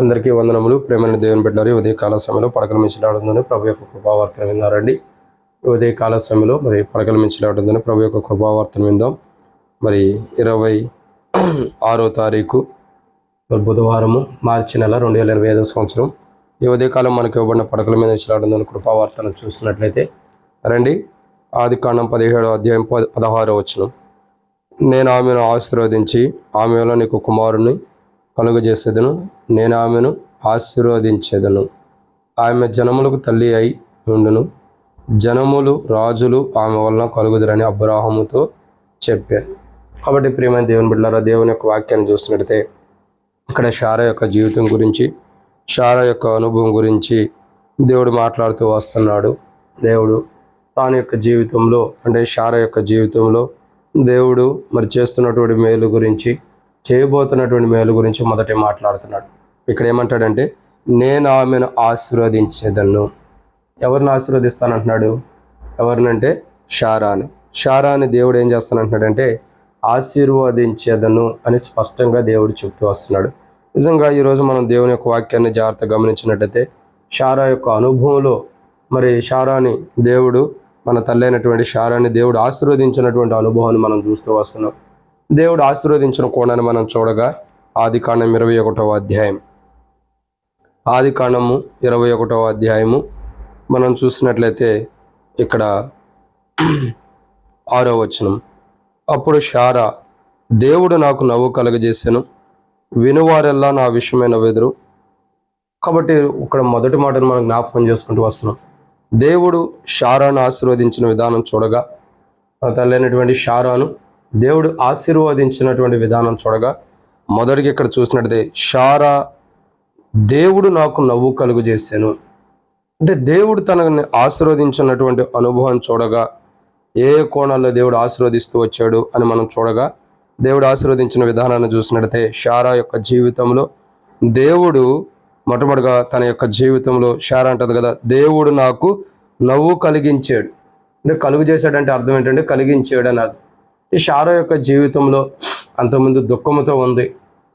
అందరికీ వందనములు. ప్రేమైన దేవుని బిడ్డారు ఉదయ కాల సమయంలో పడకల మించలాడుతుందని ప్రభు యొక్క కృపావార్తన విన్నారండి. ఉదయ కాల సమయంలో మరి పడకల మించలాడుతుందని ప్రభు యొక్క కృపావార్తన విందాం. మరి ఇరవై ఆరో తారీఖు మరి బుధవారము మార్చి నెల రెండు వేల ఇరవై ఐదో సంవత్సరం. ఈ ఉదయకాలం మనకి ఇవ్వబడిన పడకల మీద మించలాడుతుందని కృపావార్తను చూసినట్లయితే రండి. ఆది కాండం పదిహేడో అధ్యాయం పద పదహారో వచ్చిన నేను ఆమెను ఆశీర్వదించి ఆమెలో నీకు కుమారుని కలుగజేసేదను. నేను ఆమెను ఆశీర్వదించేదను. ఆమె జనములకు తల్లి అయి ఉండును. జనములు రాజులు ఆమె వలన కలుగుదరని అబ్రాహముతో చెప్పాను. కాబట్టి ప్రియమైన దేవుని బిడ్డారా దేవుని యొక్క వాక్యాన్ని చూసినట్టయితే ఇక్కడ షారా యొక్క జీవితం గురించి షారా యొక్క అనుభవం గురించి దేవుడు మాట్లాడుతూ వస్తున్నాడు. దేవుడు తాను యొక్క జీవితంలో అంటే షారా యొక్క జీవితంలో దేవుడు మరి చేస్తున్నటువంటి మేలు గురించి చేయబోతున్నటువంటి మేలు గురించి మొదట మాట్లాడుతున్నాడు. ఇక్కడ ఏమంటాడంటే నేను ఆమెను ఆశీర్వదించేదన్ను. ఎవరిని ఆశీర్వదిస్తానంటున్నాడు? ఎవరినంటే షారాని. షారాని దేవుడు ఏం చేస్తానంటున్నాడంటే ఆశీర్వదించేదను అని స్పష్టంగా దేవుడు చెప్తూ వస్తున్నాడు. నిజంగా ఈరోజు మనం దేవుని యొక్క వాక్యాన్ని జాగ్రత్తగా గమనించినట్టయితే షారా యొక్క అనుభవంలో మరి షారాని దేవుడు మన తల్లైనటువంటి షారాని దేవుడు ఆశీర్వదించినటువంటి అనుభవాన్ని మనం చూస్తూ వస్తున్నాం. దేవుడు ఆశీర్వదించిన కోణాన్ని మనం చూడగా ఆది కాండం ఇరవై ఒకటవ అధ్యాయం. ఆది కాండము ఇరవై ఒకటవ అధ్యాయము మనం చూసినట్లయితే ఇక్కడ ఆరో వచనం. అప్పుడు షారా దేవుడు నాకు నవ్వు కలగజేశాను వినువారెల్లా నా విషయమైన వెదురు కాబట్టి ఇక్కడ మొదటి మాటను మనం జ్ఞాపకం చేసుకుంటూ వస్తున్నాం. దేవుడు షారాను ఆశీర్వదించిన విధానం చూడగా ఆ తల్లైనటువంటి షారాను దేవుడు ఆశీర్వదించినటువంటి విధానం చూడగా మొదటికి ఇక్కడ చూసినట్టే షారా దేవుడు నాకు నవ్వు కలుగు చేశాను అంటే దేవుడు తనని ఆశీర్వదించినటువంటి అనుభవం చూడగా ఏ కోణాల్లో దేవుడు ఆశీర్వదిస్తూ వచ్చాడు అని మనం చూడగా దేవుడు ఆశీర్వదించిన విధానాన్ని చూసినట్లయితే షారా యొక్క జీవితంలో దేవుడు మొట్టమొదటిగా తన యొక్క జీవితంలో షారా అంటది కదా దేవుడు నాకు నవ్వు కలిగించాడు. అంటే కలుగు చేశాడంటే అర్థం ఏంటంటే కలిగించాడు అని అర్థం. ఈ షారో యొక్క జీవితంలో అంతకుముందు దుఃఖముతో ఉంది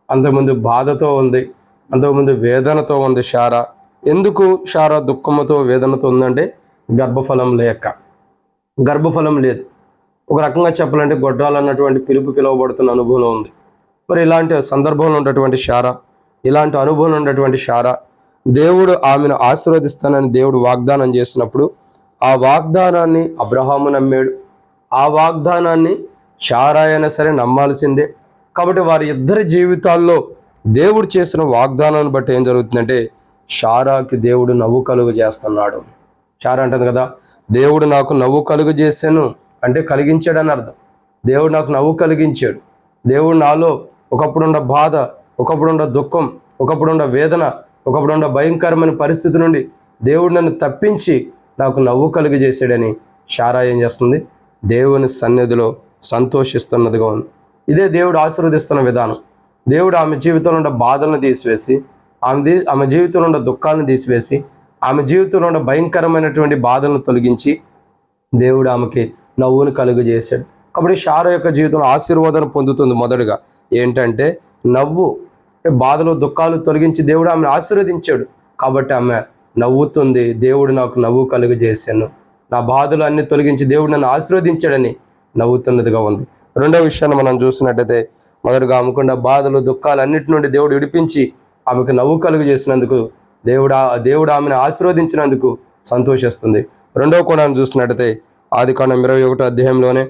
అంతకుముందు బాధతో ఉంది అంతకుముందు వేదనతో ఉంది షారా. ఎందుకు షారా దుఃఖముతో వేదనతో ఉందంటే గర్భఫలం లేక. గర్భఫలం లేదు. ఒక రకంగా చెప్పాలంటే గొడ్రాలు అన్నటువంటి పిలుపు పిలువబడుతున్న అనుభవం ఉంది. మరి ఇలాంటి సందర్భంలో ఉన్నటువంటి షారా ఇలాంటి అనుభవం ఉన్నటువంటి షారా దేవుడు ఆమెను ఆశీర్వదిస్తానని దేవుడు వాగ్దానం చేసినప్పుడు ఆ వాగ్దానాన్ని అబ్రహాము నమ్మాడు. ఆ వాగ్దానాన్ని షారా అయినా సరే నమ్మాల్సిందే. కాబట్టి వారి ఇద్దరి జీవితాల్లో దేవుడు చేసిన వాగ్దానాన్ని బట్టి ఏం జరుగుతుందంటే షారాకి దేవుడు నవ్వు కలుగు చేస్తున్నాడు. షారా అంటుంది కదా దేవుడు నాకు నవ్వు కలుగు చేశాను అంటే కలిగించాడని అర్థం. దేవుడు నాకు నవ్వు కలిగించాడు. దేవుడు నాలో ఒకప్పుడున్న బాధ ఒకప్పుడున్న దుఃఖం ఒకప్పుడున్న వేదన ఒకప్పుడున్న భయంకరమైన పరిస్థితి నుండి దేవుడు నన్ను తప్పించి నాకు నవ్వు కలుగజేశాడని షారా ఏం చేస్తుంది? దేవుని సన్నిధిలో సంతోషిస్తున్నదిగా ఉంది. ఇదే దేవుడు ఆశీర్వదిస్తున్న విధానం. దేవుడు ఆమె జీవితంలో ఉన్న బాధలను తీసివేసి ఆమె దీ ఆమె జీవితంలో ఉన్న దుఃఖాలను తీసివేసి ఆమె జీవితంలో ఉన్న భయంకరమైనటువంటి బాధలను తొలగించి దేవుడు ఆమెకి నవ్వును కలుగజేశాడు. కాబట్టి షారు యొక్క జీవితంలో ఆశీర్వాదం పొందుతుంది మొదటగా. ఏంటంటే నవ్వు బాధలు దుఃఖాలు తొలగించి దేవుడు ఆమెను ఆశీర్వదించాడు. కాబట్టి ఆమె నవ్వుతుంది దేవుడు నాకు నవ్వు కలుగజేశాను. నా బాధలు అన్ని తొలగించి దేవుడు నన్ను ఆశీర్వదించాడని నవ్వుతున్నదిగా ఉంది. రెండో విషయాన్ని మనం చూసినట్టయితే మొదటగా ఆమెకున్న బాధలు దుఃఖాలు అన్నిటి నుండి దేవుడు విడిపించి ఆమెకు నవ్వు కలుగు చేసినందుకు దేవుడు దేవుడు ఆమెను ఆశీర్వదించినందుకు సంతోషిస్తుంది. రెండవ కోణాన్ని చూసినట్టయితే ఆది కాండం ఇరవై ఒకటో అధ్యాయంలోనే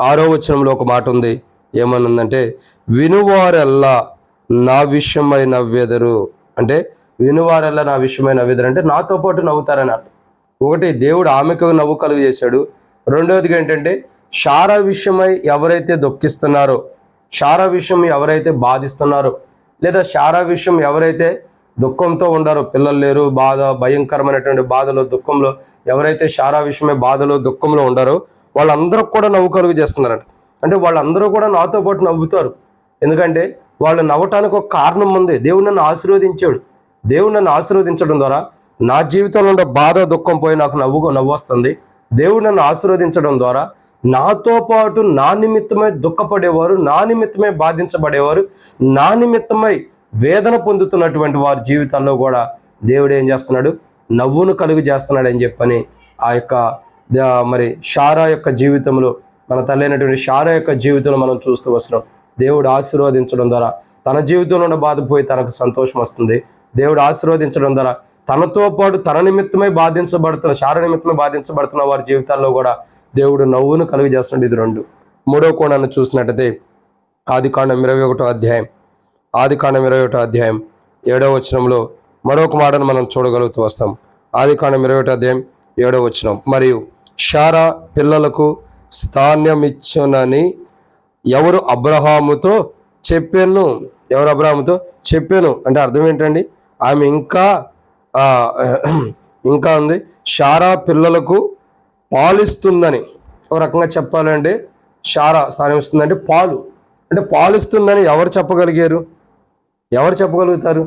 ఆరో వచనంలో ఒక మాట ఉంది. ఏమనుందంటే వినువారెల్లా నా విషయమై నవ్వెదరు. అంటే వినువారెల్లా నా విషయమై నవ్వెదరు అంటే నాతో పాటు నవ్వుతారని అర్థం. ఒకటి దేవుడు ఆమెకు నవ్వు కలుగు చేశాడు రెండవదిగా ఏంటంటే షారా విషయమై ఎవరైతే దుఃఖిస్తున్నారో షారా విషయం ఎవరైతే బాధిస్తున్నారో లేదా షారా విషయం ఎవరైతే దుఃఖంతో ఉండారో పిల్లలు లేరు బాధ భయంకరమైనటువంటి బాధలో దుఃఖంలో ఎవరైతే శారా విషయమే బాధలో దుఃఖంలో ఉండారో వాళ్ళందరూ కూడా నవ్వు కలుగు చేస్తున్నారంట. అంటే వాళ్ళందరూ కూడా నాతో పాటు నవ్వుతారు. ఎందుకంటే వాళ్ళు నవ్వటానికి ఒక కారణం ఉంది. దేవుడు నన్ను ఆశీర్వదించాడు. దేవుడు నన్ను ఆశీర్వదించడం ద్వారా నా జీవితంలో ఉన్న బాధ దుఃఖం పోయి నాకు నవ్వు నవ్వు వస్తుంది. దేవుడు నన్ను ఆశీర్వదించడం ద్వారా నాతో పాటు నా నిమిత్తమై దుఃఖపడేవారు నా నిమిత్తమై బాధించబడేవారు నా నిమిత్తమై వేదన పొందుతున్నటువంటి వారి జీవితాల్లో కూడా దేవుడు ఏం చేస్తున్నాడు? నవ్వును కలుగు చేస్తున్నాడు అని చెప్పని ఆ యొక్క మరి షారా యొక్క జీవితంలో మన తల్లైనటువంటి షారా యొక్క జీవితంలో మనం చూస్తూ వస్తున్నాం. దేవుడు ఆశీర్వదించడం ద్వారా తన జీవితంలో ఉన్న బాధ తనకు సంతోషం వస్తుంది. దేవుడు ఆశీర్వదించడం ద్వారా తనతో పాటు తన నిమిత్తమై బాధించబడుతున్న శార నిమిత్తమై బాధించబడుతున్న వారి జీవితాల్లో కూడా దేవుడు నవ్వును కలుగజేస్తున్నాడు ఇది రెండు. మూడో కోణాన్ని చూసినట్టయితే ఆది కాండం ఇరవై ఒకటో అధ్యాయం ఆది కాండం ఇరవై ఒకటో అధ్యాయం ఏడవ వచనంలో మరొక మాటను మనం చూడగలుగుతూ వస్తాం. ఆది కాండం ఇరవై ఒకటో అధ్యాయం ఏడవ వచనం. మరియు షారా పిల్లలకు స్థాన్యమిచ్చునని ఎవరు అబ్రహాముతో చెప్పాను? ఎవరు అబ్రహాముతో చెప్పాను? అంటే అర్థం ఏంటండి? ఆమె ఇంకా ఇంకా ఉంది. షారా పిల్లలకు పాలిస్తుందని ఒక రకంగా చెప్పాలంటే షారా స్థానం ఇస్తుందంటే పాలు. అంటే పాలిస్తుందని ఎవరు చెప్పగలిగారు? ఎవరు చెప్పగలుగుతారు?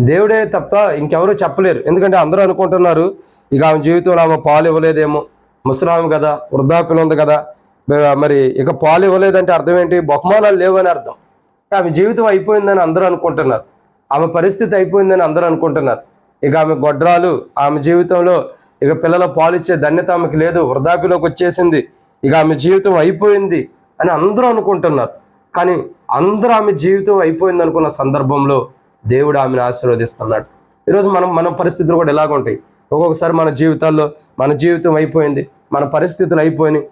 దేవుడే తప్ప ఇంకెవరు చెప్పలేరు. ఎందుకంటే అందరూ అనుకుంటున్నారు ఇక ఆమె జీవితంలో ఆమె పాలు ఇవ్వలేదేమో. ముసలామె కదా వృద్ధాప్యం ఉంది కదా. మరి ఇక పాలు ఇవ్వలేదంటే అర్థం ఏంటి? బహుమానాలు లేవని అర్థం. ఆమె జీవితం అయిపోయిందని అందరూ అనుకుంటున్నారు. ఆమె పరిస్థితి అయిపోయిందని అందరూ అనుకుంటున్నారు. ఇక ఆమె గొడ్రాలు ఆమె జీవితంలో ఇక పిల్లల పాలిచ్చే ధన్యత ఆమెకి లేదు వృద్ధాప్యలోకి వచ్చేసింది. ఇక ఆమె జీవితం అయిపోయింది అని అందరూ అనుకుంటున్నారు. కానీ అందరూ ఆమె జీవితం అయిపోయింది అనుకున్న సందర్భంలో దేవుడు ఆమెను ఆశీర్వదిస్తున్నాడు. ఈరోజు మనం మన పరిస్థితులు కూడా ఎలాగుంటాయి ఒక్కొక్కసారి మన జీవితాల్లో మన జీవితం అయిపోయింది మన పరిస్థితులు అయిపోయినాయి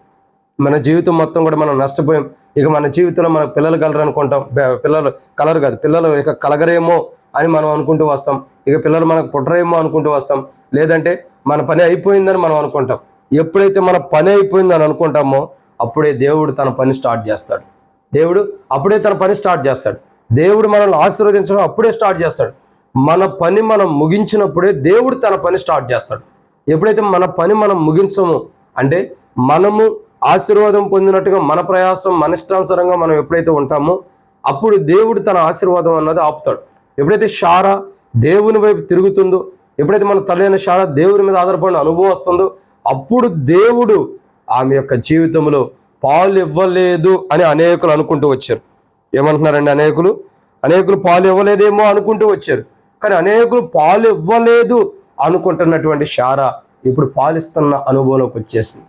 మన జీవితం మొత్తం కూడా మనం నష్టపోయాం. ఇక మన జీవితంలో మన పిల్లలు కలరు అనుకుంటాం పిల్లలు కలరు కాదు పిల్లలు ఇక కలగరేమో అని మనం అనుకుంటూ వస్తాం. ఇక పిల్లలు మనకు పుట్టరేమో అనుకుంటూ వస్తాం. లేదంటే మన పని అయిపోయిందని మనం అనుకుంటాం. ఎప్పుడైతే మన పని అయిపోయిందని అనుకుంటామో అప్పుడే దేవుడు తన పని స్టార్ట్ చేస్తాడు. దేవుడు అప్పుడే తన పని స్టార్ట్ చేస్తాడు. దేవుడు మనల్ని ఆశీర్వదించడం అప్పుడే స్టార్ట్ చేస్తాడు. మన పని మనం ముగించినప్పుడే దేవుడు తన పని స్టార్ట్ చేస్తాడు. ఎప్పుడైతే మన పని మనం ముగించము అంటే మనము ఆశీర్వాదం పొందినట్టుగా మన ప్రయాసం మన ఇష్టానుసరంగా మనం ఎప్పుడైతే ఉంటామో అప్పుడు దేవుడు తన ఆశీర్వాదం అన్నది ఆపుతాడు. ఎప్పుడైతే షారా దేవుని వైపు తిరుగుతుందో ఎప్పుడైతే మన తల్లైన శాల దేవుని మీద ఆధారపడిన అనుభవం వస్తుందో అప్పుడు దేవుడు ఆమె యొక్క జీవితంలో పాలు ఇవ్వలేదు అని అనేకులు అనుకుంటూ వచ్చారు. ఏమంటున్నారండి అనేకులు? అనేకులు పాలు ఇవ్వలేదేమో అనుకుంటూ వచ్చారు. కానీ అనేకులు పాలు ఇవ్వలేదు అనుకుంటున్నటువంటి షారా ఇప్పుడు పాలిస్తున్న అనుభవంలోకి వచ్చేసింది.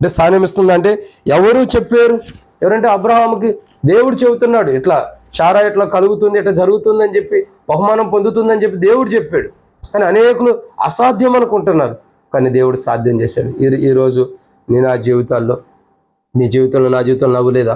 అంటే సాయం ఇస్తుందంటే ఎవరు చెప్పారు? ఎవరంటే అబ్రహాముకి దేవుడు చెబుతున్నాడు. ఇట్లా చారా ఇట్లా కలుగుతుంది ఇట్లా జరుగుతుందని చెప్పి బహుమానం పొందుతుందని చెప్పి దేవుడు చెప్పాడు. కానీ అనేకులు అసాధ్యం అనుకుంటున్నారు. కానీ దేవుడు సాధ్యం చేశాడు. ఈ ఈరోజు నీ నా జీవితాల్లో నీ జీవితంలో నా జీవితంలో నవ్వులేదా?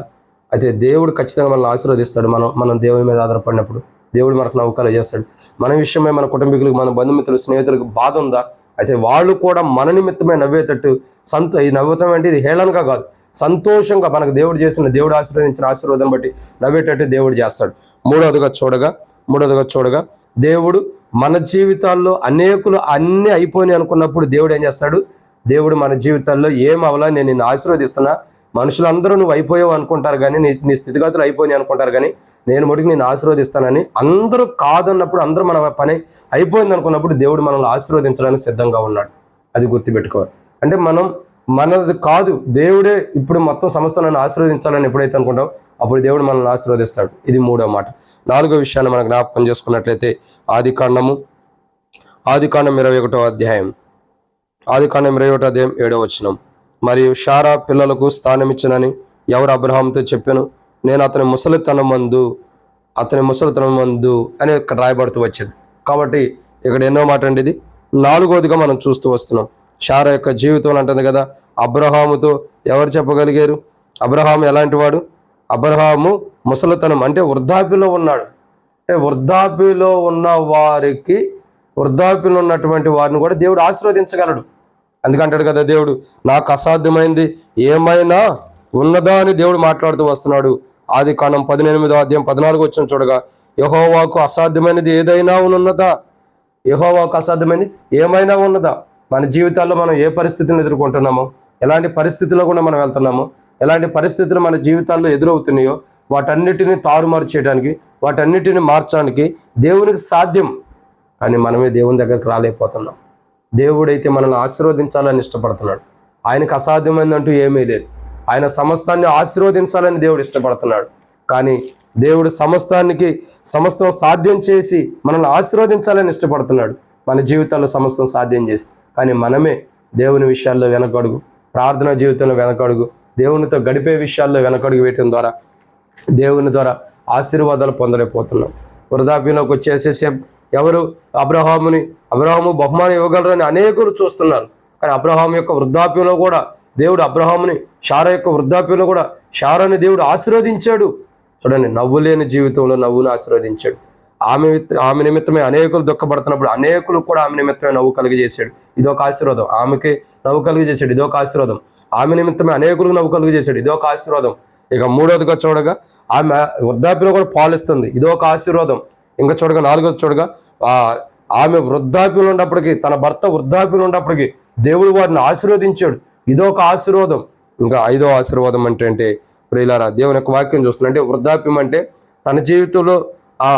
అయితే దేవుడు ఖచ్చితంగా మనల్ని ఆశీర్వదిస్తాడు. మనం మనం దేవుని మీద ఆధారపడినప్పుడు దేవుడు మనకు నవ్వుకాలు చేస్తాడు. మన విషయమై మన కుటుంబీకులకు మన బంధుమిత్రులు స్నేహితులకు బాధ ఉందా? అయితే వాళ్ళు కూడా మన నిమిత్తమే నవ్వేటట్టు సంత ఈ నవ్వుతాం అంటే ఇది హేళనగా కాదు. సంతోషంగా మనకు దేవుడు చేసిన దేవుడు ఆశీర్వదించిన ఆశీర్వాదం బట్టి నవ్వేటట్టు దేవుడు చేస్తాడు. మూడవదిగా చూడగా మూడవదిగా చూడగా దేవుడు మన జీవితాల్లో అనేకులు అన్నీ అయిపోయినాయి అనుకున్నప్పుడు దేవుడు ఏం చేస్తాడు? దేవుడు మన జీవితాల్లో ఏం అవలా నేను నిన్ను ఆశీర్వదిస్తున్నా. మనుషులందరూ నువ్వు అయిపోయావు అనుకుంటారు కానీ నీ నీ స్థితిగతులు అయిపోయినాయి అనుకుంటారు కానీ నేను ముడికి నేను ఆశీర్వదిస్తానని అందరూ కాదన్నప్పుడు అందరూ మన పని అయిపోయింది అనుకున్నప్పుడు దేవుడు మనల్ని ఆశీర్వదించడానికి సిద్ధంగా ఉన్నాడు. అది గుర్తుపెట్టుకోవాలి అంటే మనం మనది కాదు. దేవుడే ఇప్పుడు మొత్తం సంస్థలను ఆశీర్వదించాలని ఎప్పుడైతే అనుకుంటాం అప్పుడు దేవుడు మనల్ని ఆశీర్వదిస్తాడు. ఇది మూడో మాట. నాలుగో విషయాన్ని మనం జ్ఞాపకం చేసుకున్నట్లయితే ఆది కాండము ఆది కాండం ఇరవై ఒకటో అధ్యాయం. ఆది కాండం ఇరవై ఒకటో అధ్యాయం ఏడో వచనం. మరియు షారా పిల్లలకు స్థానమిచ్చనని ఎవరు అబ్రహాంతో చెప్పాను? నేను అతని ముసలితనం మందు అతని ముసలితనం మందు అని ఇక్కడ రాయబడుతూ వచ్చేది. కాబట్టి ఇక్కడ ఎన్నో మాట అండి ఇది. నాలుగోదిగా మనం చూస్తూ వస్తున్నాం. షారా యొక్క జీవితం అంటుంది కదా అబ్రహాముతో ఎవరు చెప్పగలిగారు? అబ్రహాము ఎలాంటి వాడు అబ్రహాము ముసలితనం అంటే వృద్ధాప్యలో ఉన్నాడు. అంటే వృద్ధాప్యలో ఉన్న వారికి వృద్ధాప్యంలో ఉన్నటువంటి వారిని కూడా దేవుడు ఆశీర్వదించగలడు. అందుకంటాడు కదా దేవుడు నాకు అసాధ్యమైంది ఏమైనా ఉన్నదా అని దేవుడు మాట్లాడుతూ వస్తున్నాడు. ఆది కాలం పదినెనిమిదో అధ్యాయం పద్నాలుగు వచ్చిన చూడగా యహోవాకు అసాధ్యమైనది ఏదైనా ఉన్నదా? యహోవాకు అసాధ్యమైనది ఏమైనా ఉన్నదా? మన జీవితాల్లో మనం ఏ పరిస్థితిని ఎదుర్కొంటున్నామో ఎలాంటి పరిస్థితుల్లో కూడా మనం వెళ్తున్నామో ఎలాంటి పరిస్థితులు మన జీవితాల్లో ఎదురవుతున్నాయో వాటన్నిటిని తారుమారు చేయడానికి వాటన్నిటిని మార్చడానికి దేవునికి సాధ్యం. కానీ మనమే దేవుని దగ్గరికి రాలేకపోతున్నాం. దేవుడైతే మనల్ని ఆశీర్వదించాలని ఇష్టపడుతున్నాడు. ఆయనకు అసాధ్యమైందంటూ ఏమీ లేదు. ఆయన సమస్తాన్ని ఆశీర్వదించాలని దేవుడు ఇష్టపడుతున్నాడు. కానీ దేవుడు సమస్తానికి సమస్తం సాధ్యం చేసి మనల్ని ఆశీర్వదించాలని ఇష్టపడుతున్నాడు. మన జీవితాల్లో సమస్తం సాధ్యం చేసి కానీ మనమే దేవుని విషయాల్లో వెనకడుగు ప్రార్థనా జీవితంలో వెనకడుగు దేవునితో గడిపే విషయాల్లో వెనకడుగు వేయటం ద్వారా దేవుని ద్వారా ఆశీర్వాదాలు పొందలేకపోతున్నాం. వృద్ధాప్యంలోకి వచ్చేసేసే ఎవరు అబ్రహాముని అబ్రహాము బహుమానం ఇవ్వగలరని అనేకులు చూస్తున్నారు. కానీ అబ్రహాం యొక్క వృద్ధాప్యంలో కూడా దేవుడు అబ్రహాముని షారా యొక్క వృద్ధాప్యంలో కూడా షారాని దేవుడు ఆశీర్వదించాడు. చూడండి నవ్వులేని జీవితంలో నవ్వును ఆశీర్వదించాడు. ఆమె ఆమె నిమిత్తమే అనేకులు దుఃఖపడుతున్నప్పుడు అనేకులు కూడా ఆమె నిమిత్తమే నవ్వు కలిగజేశాడు. ఇదొక ఆశీర్వాదం. ఆమెకి నవ్వు కలిగజేశాడు. ఇదొక ఆశీర్వాదం. ఆమె నిమిత్తమే అనేకులకు నవ్వు కలిగజేశాడు. ఇదొక ఆశీర్వాదం. ఇక మూడోదిగా చూడగా ఆమె వృద్ధాప్యలో కూడా పాలిస్తుంది. ఇదొక ఆశీర్వాదం. ఇంకా చూడగా నాలుగోది చూడగా ఆమె వృద్ధాప్యంలో ఉన్నప్పటికీ తన భర్త వృద్ధాప్యంలో ఉన్నప్పటికీ దేవుడు వారిని ఆశీర్వదించాడు. ఇదొక ఆశీర్వాదం. ఇంకా ఐదో ఆశీర్వాదం అంటే అంటే ప్రియులారా దేవుని యొక్క వాక్యం చూస్తున్నా అంటే వృద్ధాప్యం అంటే తన జీవితంలో ఆ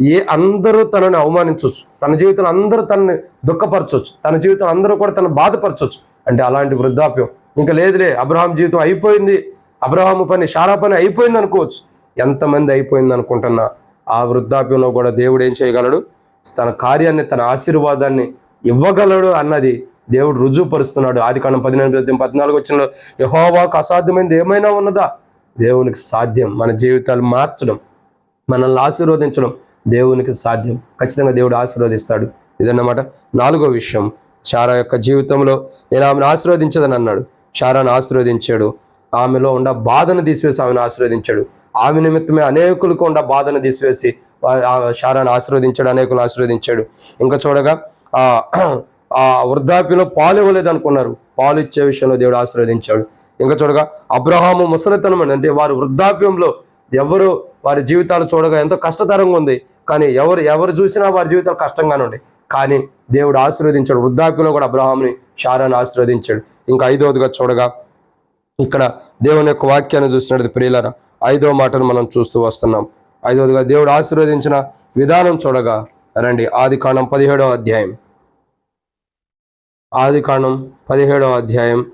ఏ అందరూ తనని అవమానించవచ్చు. తన జీవితంలో అందరూ తనని దుఃఖపరచవచ్చు. తన జీవితంలో అందరూ కూడా తను బాధపరచవచ్చు. అంటే అలాంటి వృద్ధాప్యం. ఇంకా లేదులే అబ్రహాం జీవితం అయిపోయింది. అబ్రహాము పని షారా పని అయిపోయింది అనుకోవచ్చు. ఎంతమంది అయిపోయింది అనుకుంటున్నా? ఆ వృద్ధాప్యంలో కూడా దేవుడు ఏం చేయగలడు? తన కార్యాన్ని తన ఆశీర్వాదాన్ని ఇవ్వగలడు అన్నది దేవుడు రుజువుపరుస్తున్నాడు. ఆది కాలం పదిహేను పద్దెనిమిది పద్నాలుగు వచ్చిన యహోవాకు అసాధ్యమైనది ఏమైనా ఉన్నదా? దేవునికి సాధ్యం. మన జీవితాలు మార్చడం మనల్ని ఆశీర్వదించడం దేవునికి సాధ్యం. ఖచ్చితంగా దేవుడు ఆశీర్వదిస్తాడు. ఇదన్నమాట నాలుగో విషయం. చారా యొక్క జీవితంలో నేను ఆమెను ఆశీర్వదించదని అన్నాడు. చారాను ఆశీర్వదించాడు. ఆమెలో ఉన్న బాధను తీసివేసి ఆమెను ఆశీర్వదించాడు. ఆమె నిమిత్తమే అనేకులకు ఉన్న బాధను తీసివేసి వా- శారాన్ని ఆశీర్వదించాడు అనేకులను ఆశీర్వదించాడు. ఇంకా చూడగా ఆ వృద్ధాప్యంలో పాలు ఇవ్వలేదు అనుకున్నారు. పాలు ఇచ్చే విషయంలో దేవుడు ఆశీర్వదించాడు. ఇంకా చూడగా అబ్రహాము ముసలితనం అంటే వారు వృద్ధాప్యంలో ఎవరు వారి జీవితాలు చూడగా ఎంతో కష్టతరంగా ఉంది. కానీ ఎవరు ఎవరు చూసినా వారి జీవితాలు కష్టంగానే ఉండే కానీ దేవుడు ఆశీర్వదించాడు. వృద్ధాప్యంలో కూడా అబ్రహాంని షారాన్ని ఆశీర్వదించాడు. ఇంకా ఐదవదిగా చూడగా ఇక్కడ దేవుని యొక్క వాక్యాన్ని చూసినట్టు ప్రియులరా ఐదవ మాటను మనం చూస్తూ వస్తున్నాం. ఐదవదిగా దేవుడు ఆశీర్వదించిన విధానం చూడగా రండి. ఆది కాండం పదిహేడవ అధ్యాయం. ఆది కాండం పదిహేడవ అధ్యాయం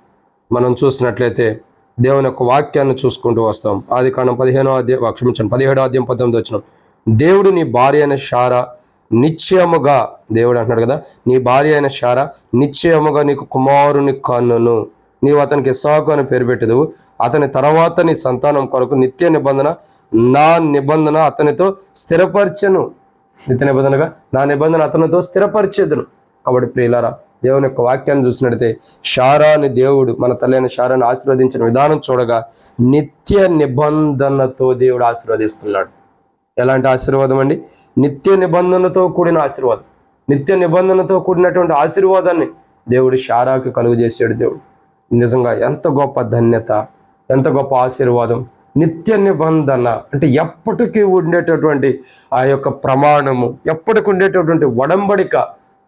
మనం చూసినట్లయితే దేవుని యొక్క వాక్యాన్ని చూసుకుంటూ వస్తాం. ఆది కాండం పదిహేనో అధ్యాయం క్షమించండి పదిహేడో అధ్యాయం పద్దెనిమిది వచ్చిన. దేవుడు నీ భార్య అయిన శార నిశ్చయముగా దేవుడు అంటున్నాడు కదా నీ భార్య అయిన శార నిశ్చయముగా నీకు కుమారుని కన్నును. నీవు అతనికి సాకు అని పేరు పెట్టదు అతని తర్వాత నీ సంతానం కొరకు నిత్య నిబంధన నా నిబంధన అతనితో స్థిరపరచను. నిత్య నిబంధనగా నా నిబంధన అతనితో స్థిరపరిచేదును. కాబట్టి ప్రియులారా దేవుని యొక్క వాక్యాన్ని చూసినట్లయితే షారాని దేవుడు మన తల్లైన షారాన్ని ఆశీర్వదించిన విధానం చూడగా నిత్య నిబంధనతో దేవుడు ఆశీర్వదిస్తున్నాడు. ఎలాంటి ఆశీర్వాదం అండి? నిత్య నిబంధనతో కూడిన ఆశీర్వాదం. నిత్య నిబంధనతో కూడినటువంటి ఆశీర్వాదాన్ని దేవుడు షారాకి కలుగు చేసాడు దేవుడు. నిజంగా ఎంత గొప్ప ధన్యత ఎంత గొప్ప ఆశీర్వాదం. నిత్య నిబంధన అంటే ఎప్పటికీ ఉండేటటువంటి ఆ యొక్క ప్రమాణము ఎప్పటికి ఉండేటటువంటి వడంబడిక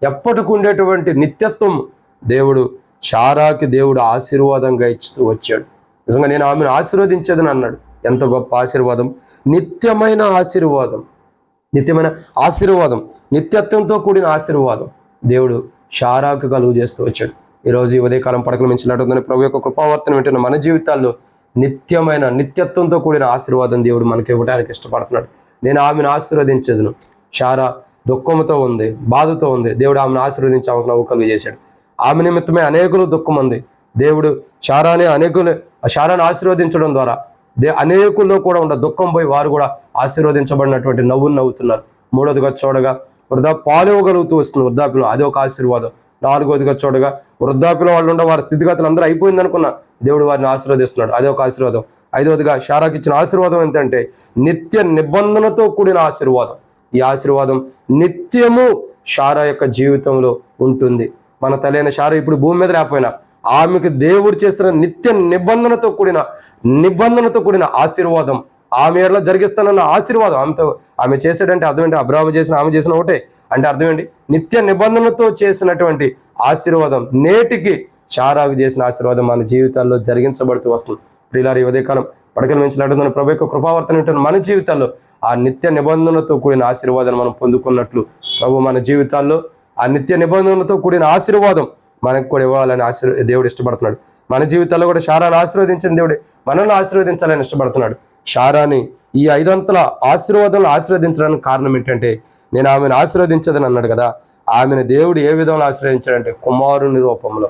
ఎప్పటికి ఉండేటువంటి నిత్యత్వం దేవుడు షారాకి దేవుడు ఆశీర్వాదంగా ఇస్తూ వచ్చాడు. నిజంగా నేను ఆమెను ఆశీర్వదించేదని అన్నాడు. ఎంత గొప్ప ఆశీర్వాదం. నిత్యమైన ఆశీర్వాదం. నిత్యమైన ఆశీర్వాదం. నిత్యత్వంతో కూడిన ఆశీర్వాదం దేవుడు షారాకు కలుగు చేస్తూ వచ్చాడు. ఈరోజు ఈ ఉదయకాలం పడకలు మించినట్టుందని ప్రభు యొక్క కృపావర్తన వింటున్న మన జీవితాల్లో నిత్యమైన నిత్యత్వంతో కూడిన ఆశీర్వాదం దేవుడు మనకి ఇవ్వడానికి ఇష్టపడుతున్నాడు. నేను ఆమెను ఆశీర్వదించదును. షారా దుఃఖంతో ఉంది బాధతో ఉంది. దేవుడు ఆమెను ఆశీర్వదించి ఆమెకు నవ్వు కలుగు చేశాడు. ఆమె నిమిత్తమే అనేకులు దుఃఖం ఉంది దేవుడు శారాని అనేకులు ఆ ఆశీర్వదించడం ద్వారా దే అనేకుల్లో కూడా ఉన్న దుఃఖం పోయి వారు కూడా ఆశీర్వదించబడినటువంటి నవ్వును నవ్వుతున్నారు. మూడోదిగా చూడగా వృద్ధా పాలివ్వగలుగుతూ వస్తుంది వృద్ధాప్యంలో. అది ఒక ఆశీర్వాదం. నాలుగోదిగా చూడగా వృద్ధాప్యంలో వాళ్ళు ఉండే వారి స్థితిగతులు అందరూ అయిపోయింది అనుకున్న దేవుడు వారిని ఆశీర్వదిస్తున్నాడు. అదే ఒక ఆశీర్వాదం. ఐదవదిగా షారాకి ఇచ్చిన ఆశీర్వాదం ఏంటంటే నిత్య నిబంధనతో కూడిన ఆశీర్వాదం. ఈ ఆశీర్వాదం నిత్యము షారా యొక్క జీవితంలో ఉంటుంది. మన తలైన షారా ఇప్పుడు భూమి మీద లేకపోయినా ఆమెకు దేవుడు చేస్తున్న నిత్య నిబంధనతో కూడిన నిబంధనతో కూడిన ఆశీర్వాదం ఆమె ఎట్లా జరిగిస్తానన్న ఆశీర్వాదం. ఆమెతో ఆమె చేసాడంటే అర్థం ఏంటి? అబ్రాహ్మ చేసిన ఆమె చేసిన ఒకటే. అంటే అర్థం ఏంటి? నిత్య నిబంధనతో చేసినటువంటి ఆశీర్వాదం నేటికి షారాకు చేసిన ఆశీర్వాదం మన జీవితాల్లో జరిగించబడుతూ వస్తుంది. ప్రియులారి ఈ ఉదయకాలం పడకలు మించినట్టు ప్రభు యొక్క కృపావర్తన ఉంటున్న మన జీవితాల్లో ఆ నిత్య నిబంధనలతో కూడిన ఆశీర్వాదాన్ని మనం పొందుకున్నట్లు ప్రభు మన జీవితాల్లో ఆ నిత్య నిబంధనలతో కూడిన ఆశీర్వాదం మనకు కూడా ఇవ్వాలని ఆశీర్ దేవుడు ఇష్టపడుతున్నాడు. మన జీవితాల్లో కూడా శారాన్ని ఆశీర్వదించిన దేవుడు మనల్ని ఆశీర్వదించాలని ఇష్టపడుతున్నాడు. షారాని ఈ ఐదంతల ఆశీర్వాదాలను ఆశీర్వదించడానికి కారణం ఏంటంటే నేను ఆమెను ఆశీర్వదించదని అన్నాడు కదా ఆమెను దేవుడు ఏ విధంగా ఆశీర్వదించాడంటే కుమారుని రూపంలో.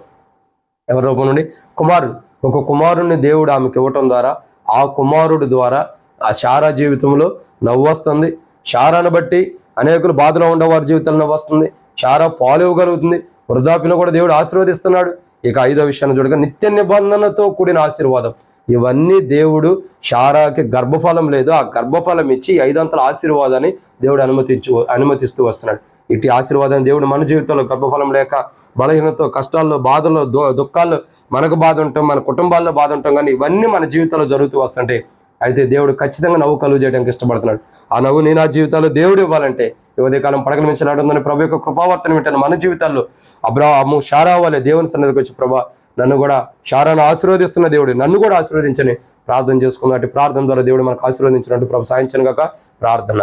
ఎవరి రూపం నుండి? కుమారుడు. ఒక కుమారుణ్ణి దేవుడు ఆమెకి ఇవ్వటం ద్వారా ఆ కుమారుడు ద్వారా ఆ శారా జీవితంలో నవ్వు వస్తుంది. శారాను బట్టి అనేకులు బాధలో ఉండేవారి జీవితంలో నవ్వు వస్తుంది. శారా పాలివ్వగలుగుతుంది వృద్ధాప్యను కూడా దేవుడు ఆశీర్వదిస్తున్నాడు. ఇక ఐదో విషయాన్ని చూడగా నిత్య నిబంధనతో కూడిన ఆశీర్వాదం. ఇవన్నీ దేవుడు శారాకి గర్భఫలం లేదు. ఆ గర్భఫలం ఇచ్చి ఐదంతల ఆశీర్వాదాన్ని దేవుడు అనుమతించు అనుమతిస్తూ వస్తున్నాడు. ఇటు ఆశీర్వాదం దేవుడు మన జీవితంలో గర్భఫలం లేక బలహీనతో కష్టాల్లో బాధల్లో దు- దుఃఖాల్లో మనకు బాధ ఉంటాం మన కుటుంబాల్లో బాధ ఉంటాం కానీ ఇవన్నీ మన జీవితంలో జరుగుతూ వస్తుంటాయి అయితే దేవుడు ఖచ్చితంగా నవ్వు కలుగు చేయడానికి ఇష్టపడుతున్నాడు. ఆ నవ్వు నేను ఆ జీవితాల్లో దేవుడు ఇవ్వాలంటే ఈ ఉదయకాలం పడగల మించలాడుందని ప్రభు యొక్క కృపావర్తన వింటాను మన జీవితాల్లో అబ్రాహము షారా వల్లే దేవుని సన్నిధికి వచ్చి ప్రభా నన్ను కూడా షారాను ఆశీర్వదిస్తున్న దేవుడు నన్ను కూడా ఆశీర్వదించని ప్రార్థన చేసుకున్నట్టు ప్రార్థన ద్వారా దేవుడు మనకు ఆశీర్వదించినట్టు ప్రభు సాయించను కాక ప్రార్థన.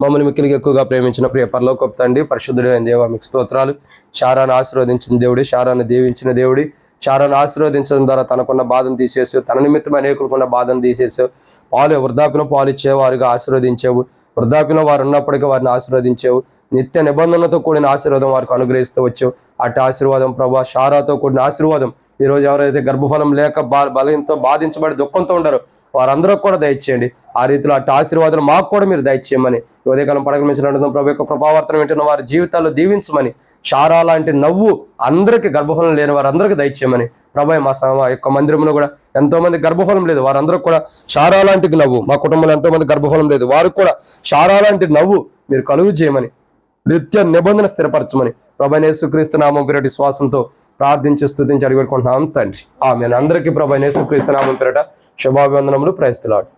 మమ్మల్ని మిక్కిలికి ఎక్కువగా ప్రేమించిన ప్రియ పరలోకపు తండ్రి పరిశుద్ధుడైన దేవ మీకు స్తోత్రాలు. శారాను ఆశీర్వదించిన దేవుడి శారాను దీవించిన దేవుడి. శారాను ఆశీర్వదించడం ద్వారా తనకున్న బాధను తీసేసు తన నిమిత్తం అనేకులకున్న బాధను తీసేసావు. పాలు వృద్ధాపిన పాలు ఇచ్చేవారుగా ఆశీర్వదించేవు. వృద్ధాపిన వారు ఉన్నప్పటికీ వారిని ఆశీర్వదించేవు. నిత్య నిబంధనలతో కూడిన ఆశీర్వాదం వారికి అనుగ్రహిస్తూ వచ్చావు. అటు ఆశీర్వాదం ప్రభా. శారాతో కూడిన ఆశీర్వాదం ఈ రోజు ఎవరైతే గర్భఫలం లేక బా బలంతో బాధించబడి దుఃఖంతో ఉండరు వారందరూ కూడా దయచేయండి. ఆ రీతిలో అటు ఆశీర్వాదాలు మాకు కూడా మీరు దయచేయమని ఉదయకాలం పడగమించినట్టు ప్రభు యొక్క ప్రభావర్తనం వింటున్న వారి జీవితాలు దీవించమని షారా లాంటి నవ్వు అందరికీ గర్భఫలం లేని వారందరికీ దయచేయమని ప్రభా మా యొక్క మందిరంలో కూడా ఎంతో మంది గర్భఫలం లేదు. వారందరూ కూడా షారా లాంటి నవ్వు. మా కుటుంబంలో ఎంతోమంది గర్భఫలం లేదు. వారికి కూడా షారా లాంటి నవ్వు మీరు కలుగు చేయమని నిత్య నిబంధన స్థిరపరచమని ప్రభా యేసుక్రీస్తు నామం పేరటి శ్వాసంతో ప్రార్థించి స్థుతించి అడిగి పెట్టుకుంటున్నాం తండ్రి. ఆమె అందరికీ ప్రభా యేసుక్రీస్తు పేరట శుభాభివందనములు. ప్రయత్నాడు